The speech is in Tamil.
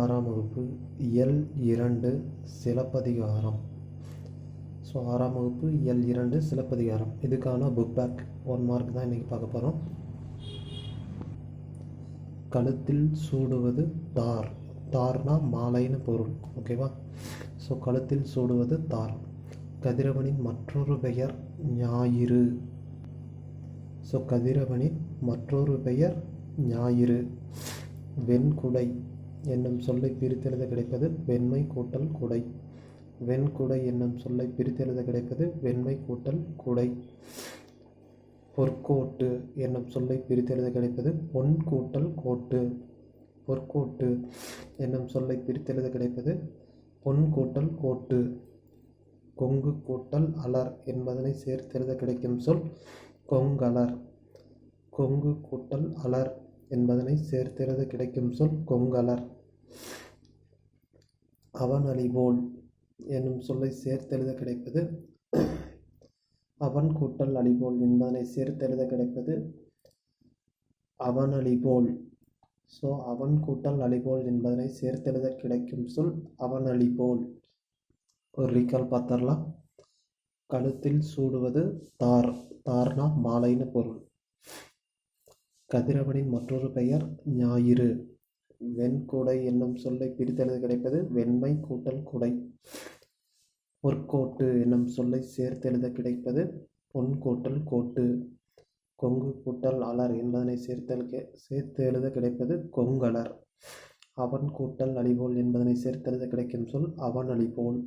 ஆறாம் வகுப்பு எல் இரண்டு சிலப்பதிகாரம். ஸோ ஆறாம் வகுப்பு எல் இரண்டு சிலப்பதிகாரம். இதுக்கான புக் பேக் ஒன் மார்க் தான் இன்றைக்கி பார்க்க போகிறோம் கழுத்தில் சூடுவது தார். தார்னா மாலைன்னு பொருள் ஓகேவா ஸோ கழுத்தில் சூடுவது தார். கதிரவனின் மற்றொரு பெயர் ஞாயிறு. ஸோ கதிரவனின் மற்றொரு பெயர் ஞாயிறு. வெண்குடை. என்னும் சொல்லை பிரித்தெழுத கிடைப்பது வெண்மை கூட்டல் குடை. வெண்குடை என்னும் சொல்லை பிரித்தெழுத கிடைப்பது வெண்மை கூட்டல் குடை. பொற்கோட்டு என்னும் சொல்லை பிரித்தெழுத கிடைப்பது பொன் கூட்டல் கோட்டு. பொற்கோட்டு என்னும் சொல்லை பிரித்தெழுத கிடைப்பது பொன் கூட்டல் கோட்டு. கொங்கு கூட்டல் அலர் என்பதனை சேர்த்தெழுத கிடைக்கும் சொல் கொங்கலர். கொங்கு கூட்டல் அலர் என்பதனை சேர்த்தெழுத கிடைக்கும் சொல் கொங்கலர். அவன் அழிவோன் என்னும் சொல்லை சேர்த்தெழுத கிடைப்பது அவன் கூட்டல் அழிவோல் என்பதனை சேர்த்தெழுத கிடைப்பது அவன் அழிவோல் ஸோ அவன் கூட்டல் அழிவோல் என்பதனை சேர்த்தெழுத கிடைக்கும் சொல் அவன் அழிவோல் ஒரு ரீக்கால் பார்த்தரலாம் கழுத்தில் சூடுவது தார் தார்னா மாலைன்னு பொருள். கதிரவனின் மற்றொரு பெயர் ஞாயிறு. வெண்குடை என்னும் சொல்லை பிரித்தெழுத கிடைப்பது வெண்மை கூட்டல் குடை. பொற்கோட்டு என்னும் சொல்லை சேர்த்தெழுத கிடைப்பது பொன் கூட்டல் கோட்டு. கொங்கு கூட்டல் அலர் என்பதனை சேர்த்தல் சேர்த்து எழுத கிடைப்பது கொங்கலர். அவன் கூட்டல் அழிபோல் என்பதனை சேர்த்தெழுத கிடைக்கும் சொல் அவன் அழிபோல்